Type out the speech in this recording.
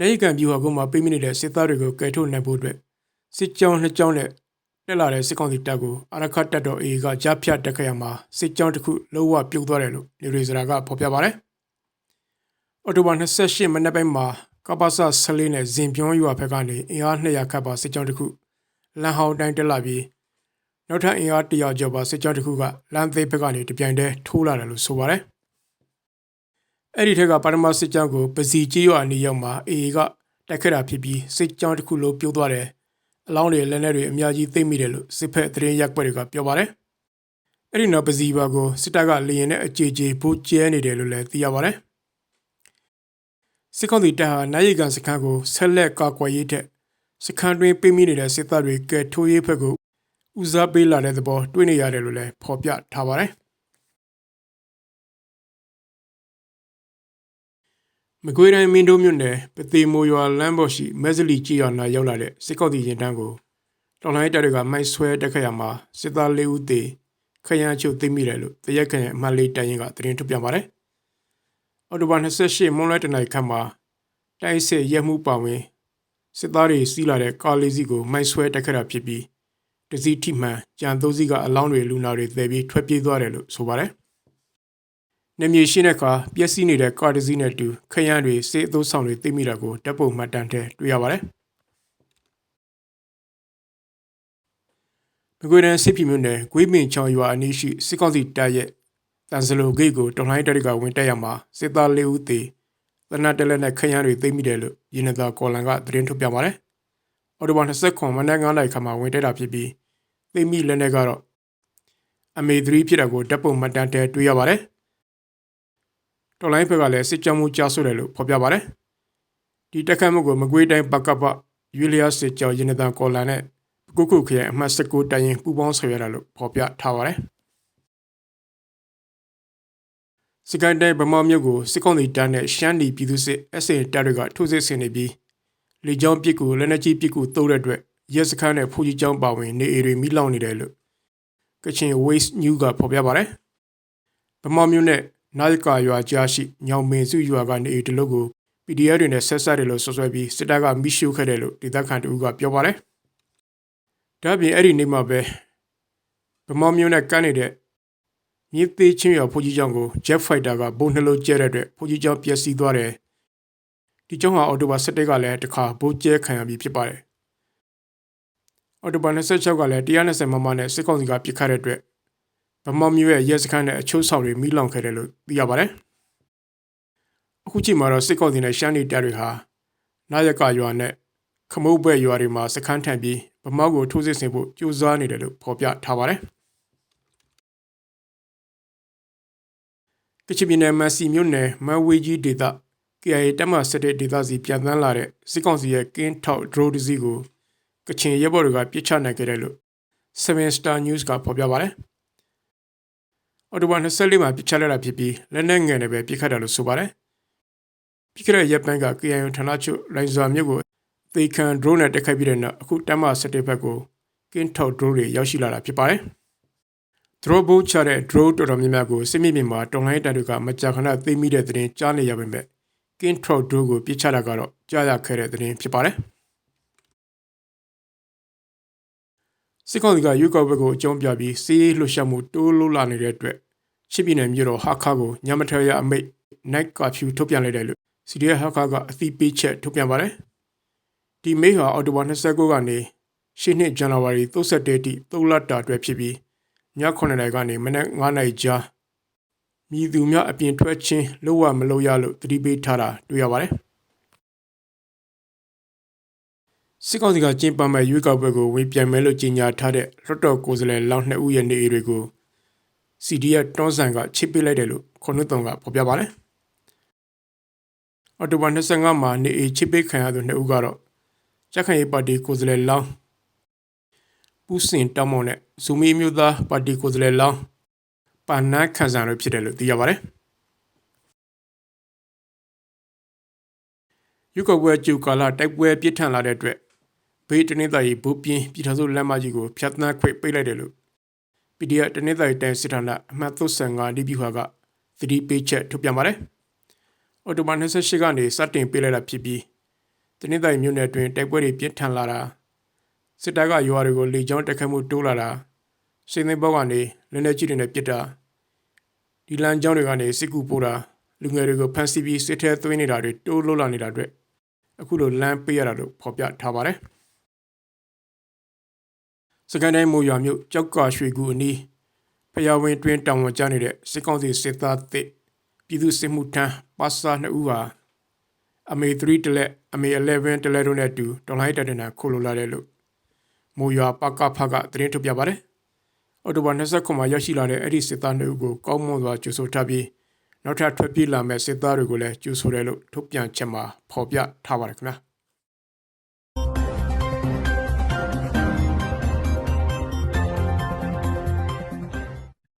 နိုင်ကန်ပြူဟာကုန်းမှာပိတ်မိနေတဲ့စစ်သားတွေကိုကယ်ထုတ်နိုင်ဖို့အတွက်စစ်ကြောင်းနှစ်ကြောင်းနဲ့တက်လာတဲ့စစ်ကောင်စီတပ်ကိုအာရခတ်တပ်တော် AA ကကြားဖြတ်တက်ခဲ့ရမှာစစ်ကြောင်းတစ်ခုလုံးဝပြုတ်သွားတယ်လို့နေရီစရာကဖော်ပြပါတယ်။အော်တိုဘာ28မနေ့ပိုင်းမှာကပ္ပစ14နဲ့ဇင်ပြုံးရွာဘက်ကနေအင်အား200ခန့်ပါစစ်ကြောင်းတစ်ခုလန်ဟောင်းတိုင်းတက်လာပြီးနောက်ထပ်အင်အား100ကျော်ပါစစ်ကြောင်းတစ်ခုကလမ်းသေးဘက်ကနေတပြိုင်တည်းထိုးလာတယ်လို့ဆိုပါတယ်။ အဲ့ဒီထက်ကပါရမစစ်ကြောင်းကိုပစီကြီးရွာနေရောက်မှာ AA ကတိုက်ခတ်တာဖြစ်ပြီးစစ်ကြောင်းတစ်ခုလုံးပြိုးသွားတယ်။အလောင်းတွေလက်နက်တွေအများကြီးသိမ့်မိတယ်လို့စစ်ဖက်သတင်းရက်ွက်တွေကပြောပါတယ်။အဲ့ဒီနောက်ပစီဘာကိုစစ်တပ်ကလေရင်နဲ့အခြေချေဖို့ကျဲနေတယ်လို့လည်းသိရပါတယ်။စစ်ကောင်စီတပ်ဟာနိုင်ရီကန်စခန်းကိုဆက်လက်ကာကွယ်ရေးတဲ့စခန်းတွင်ပိမိနေတဲ့စစ်သားတွေကဲထိုးရေးဘက်ကိုဦးစားပေးလာတဲ့သဘောတွေ့နေရတယ်လို့လည်းဖော်ပြထားပါတယ်။ မကွေးတိုင်းမင်းတို့မြို့နယ်ပသိမိုရွာလမ်းပေါ်ရှိမက်ဇလီကြီးရွာနာရောက်လာတဲ့စစ်ကောက်တီရင်တန်းကိုတော်လိုင်းတပ်တွေကမိုက်ဆွဲတက်ခတ်ရမှာစစ်သား၄ဦးသေခရမ်းချုပ်သိမိတယ်လို့တရက်ခန့်ရဲ့အမှတ်လေးတိုင်ရင်ကသတင်းထုတ်ပြန်ပါတယ်။အော်တိုဘာ28မွန်လွဲတနိုက်ခန့်မှာတိုက်စစ်ရဲမှုပါဝင်စစ်သားတွေစီးလာတဲ့ကားလေးစီးကိုမိုက်ဆွဲတက်ခတ်တာဖြစ်ပြီးတစည်းထိမှန်ကြံသုံးစီးကအလောင်းတွေလူနာတွေသယ်ပြီးထွက်ပြေးသွားတယ်လို့ဆိုပါတယ်။ နေမြေရှိတဲ့အခါပျက်စီးနေတဲ့ကားတစ်စီးနဲ့တူခရမ်းတွေစေအသုံးဆောင်တွေသိမိတာကိုတပ်ပုံမှတ်တမ်းထဲတွေ့ရပါတယ်။မကွေးတန်းစစ်ပြည်မြို့နယ်ဂွေးပင်ချောင်းရွာအနီးရှိစစ်ကောင်စီတပ်ရဲ့တန်စလိုဂိတ်ကိုတော်လှန်ရေးတပ်တွေကဝင်တက်ရမှာစစ်သား၄ဦးသေသနတက်လက်နဲ့ခရမ်းတွေသိမိတယ်လို့ရင်းနှီးသားကော်လန်ကသတင်းထုတ်ပြန်ပါတယ်။အော်တိုဘာ29မနက်9နာရီခန့်မှာဝင်တက်တာဖြစ်ပြီးသိမိလက်နဲ့ကတော့အမေ3ဖြစ်တာကိုတပ်ပုံမှတ်တမ်းထဲတွေ့ရပါတယ်။ တော်လိုင်းဘက်ကလည်းစစ်ကြောမှုကြားဆွတယ်လို့ဖော်ပြပါတယ်။ဒီတက်ခတ်မှုကိုမကွေးတိုင်းပကပရွေလျာစစ်ကြောရင်းနှံကော်လန်နဲ့ကုကုခရိုင်အမှတ်19တိုင်ရင်ပူပေါင်းဆောင်ရွက်တာလို့ဖော်ပြထားပါတယ်။စကိုင်းတိုင်းဗမာမြို့ကိုစစ်ကောင်စီတပ်နဲ့ရှမ်းပြည်ပြည်သူ့စစ် SA တပ်တွေကထိုးစစ်ဆင်နေပြီးလေကြောင်းပစ်ကူလက်နက်ကြီးပစ်ကူတိုးတဲ့အတွက်ရဲစခန်းနဲ့ဖူကြီးကျောင်းပါဝင်နေအေတွေမိလောင်နေတယ်လို့ကချင် Waste News ကဖော်ပြပါတယ်။ဗမာမြို့နဲ့ နိုင်ကာရွာကြားရှိညောင်မင်းစုရွာကနေတလုတ်ကို PDF တွေနဲ့ဆက်ဆက်တယ်လို့ဆွဆွဲပြီးစစ်တပ်ကမိရှုခဲ့တယ်လို့ဒေသခံတူကပြောပါတယ်။ဒါပြင်အဲ့ဒီနေ့မှာပဲဗမောမျိုးနဲ့ကန်းနေတဲ့မြေသေးချင်းရွာဖူကြီးကျောင်းကို Jet Fighter ကဘုံနှလုံးကျဲတဲ့အတွက်ဖူကြီးကျောင်းပျက်စီးသွားတယ်။ဒီကျောင်းဟာအော်တိုဘာ17ကလည်းတခါဘိုးကျဲခံရပြီးဖြစ်ပါတယ်။အော်တိုဘာ26ကလည်း120မမနဲ့စစ်ကောင်စီကပြစ်ခတ်တဲ့အတွက် ဗမော်မျိုးရဲ့ရဲစခန်းနဲ့အချို့ဆောင်တွေမိလောင်ခဲ့တယ်လို့သိရပါတယ်။အခုချိန်မှာတော့စစ်ကောင်စီနဲ့ရှမ်းနေတပ်တွေဟာနာယကရွာနဲ့ခမုတ်ဘက်ရွာတွေမှာစခန်းထန်ပြီးဗမောက်ကိုထိုးစစ်ဆင်ဖို့ကြိုးစားနေတယ်လို့ဖော်ပြထားပါတယ်။ကချင်ပြည်နယ်မစီမြို့နယ်မဝေးကြီးဒေသ KIA တပ်မဆက်တဲ့ဒေသစီပြန်သန်းလာတဲ့စစ်ကောင်စီရဲ့ကင်းထောက်ဒရိုးတစ်စီးကိုကချင်ရဲဘော်တွေကပြစ်ချနိုင်ခဲ့တယ်လို့7 Star News ကဖော်ပြပါတယ်။ အော်တိုဘာ24မှာပြစ်ချလိုက်တာဖြစ်ပြီးလက်နက်ငယ်နဲ့ပဲပြစ်ခတ်တယ်လို့ဆိုပါတယ်။ပြစ်ခတ်တဲ့ရပ်ပိုင်းက KIO ဌာနချုပ်လိုင်ဇာမြို့ကိုသေခံ drone နဲ့တက်ခိုက်ပြီးတဲ့နောက်အခုတမ်းမ17ဘက်ကိုကင်းထောက် drone တွေရောက်ရှိလာတာဖြစ်ပါတယ်။ drone ဘုတ်ချတဲ့ drone တော်တော်များများကိုစစ်မြေပြင်မှာတော်လိုင်းတန်တွေကမကြာခဏသိမိတဲ့သတင်းကြားနေရပေမဲ့ကင်းထောက် drone ကိုပြစ်ချတာကတော့ကြားရခဲ့တဲ့သတင်းဖြစ်ပါတယ်။ စစ်ကောင်စီကရွေးကောက်ပွဲကိုအကြောင်းပြပြီးစီးရေးလှုပ်ရှားမှုတိုးလို့လာနေတဲ့အတွက်ချစ်ပြည်နယ်မြို့တော်ဟာခါကိုညမထရအမိတ် night curfew ထုတ်ပြန်လိုက်တယ်လို့ CDF ဟာခါကအသိပေးချက်ထုတ်ပြန်ပါတယ်။ဒီမိတ်ဟာအော်တိုဘာ29ကနေရှင်းနှစ်ဇန်နဝါရီ31တိ3လတာအတွက်ဖြစ်ပြီးည9နာရီကနေမနက်9နာရီကြားမြည်သူများအပြင်ထွက်ခြင်းလို့ဝမလို့ရလို့တတိပေးထားတာတွေ့ရပါတယ်။ စစ်ကောင်စီကကျင်းပမဲ့ရွေးကောက်ပွဲကိုဝင်ပြိုင်မယ်လို့ကြေညာထားတဲ့လွတ်တော်ကိုယ်စားလှယ်လောင်းနှစ်ဦးရဲ့နေအိမ်တွေကို CDF တွန်းဆန်ကချစ်ပေးလိုက်တယ်လို့ခွန်နုတုံကဖော်ပြပါတယ်။အော်တိုဘာ25မှာနေအိမ်ချစ်ပေးခံရသူနှစ်ဦးကတော့ချက်ခိုင်ရေးပါတီကိုယ်စားလှယ်လောင်းပူစင်တောင်းမုံနဲ့ဇူမီမျိုးသားပါတီကိုယ်စားလှယ်လောင်းပါနာခန်ဆန်တို့ဖြစ်တယ်လို့သိရပါတယ်။ရုပ်ကပွဲကျူကာလာတိုက်ပွဲပြစ်ထန်လာတဲ့အတွက် ဘေးတနင်္သာရီဘူပြင်းပြည်ထောင်စုလမ်းမကြီးကိုဖျက်ဆီးခွင့်ပိတ်လိုက်တယ်လို့ PDF တနင်္သာရီတိုင်းစစ်ဌာနအမှတ်35ဒီပြူဟာကသတိပေးချက်ထုတ်ပြန်ပါတယ်။အော်တိုဘာ28ကနေစတင်ပေးလိုက်တာဖြစ်ပြီးတနင်္သာရီမြို့နယ်အတွင်းတိုက်ပွဲတွေပြင်းထန်လာတာစစ်တပ်ကရွာတွေကိုလေကြောင်းတိုက်ခတ်မှုတိုးလာတာစိန်သိမ်းဘောက်ကနေလက်နက်ကြီးတွေနဲ့ပစ်တာဒီလမ်းကြောင်းတွေကနေစစ်ကူပို့တာလူငယ်တွေကိုဖမ်းဆီးပြီးစစ်ထဲသွင်းနေတာတွေတိုးလို့လာနေတာအတွက်အခုလိုလမ်းပေးရတာလို့ဖော်ပြထားပါတယ် စကန်တိုင်းမူရွာမြို့ကြောက်ကရွှေကူအနီးဖျားဝင်တွင်တောင်ဝန်ကျနေတဲ့စစ်ကောင်စီစစ်သားတစ်ပြည်သူစစ်မှုထမ်းပါစာ2ဦးဟာအမေ3တလက်အမေ11တလက်တို့နဲ့အတူဒေါ်လိုက်တတနာခိုလိုလာတယ်လို့မူရွာပကဖကသတင်းထုတ်ပြပါတယ်။အော်တိုဘာ29မှာရောက်ရှိလာတဲ့အဲ့ဒီစစ်သား2ဦးကိုကောင်းမွန်စွာကြိုဆိုထားပြီးနောက်ထပ်ထွက်ပြေးလာမဲ့စစ်သားတွေကိုလည်းကြိုဆိုတယ်လို့ထုတ်ပြန်ချက်မှာဖော်ပြထားပါတယ်ခင်ဗျာ။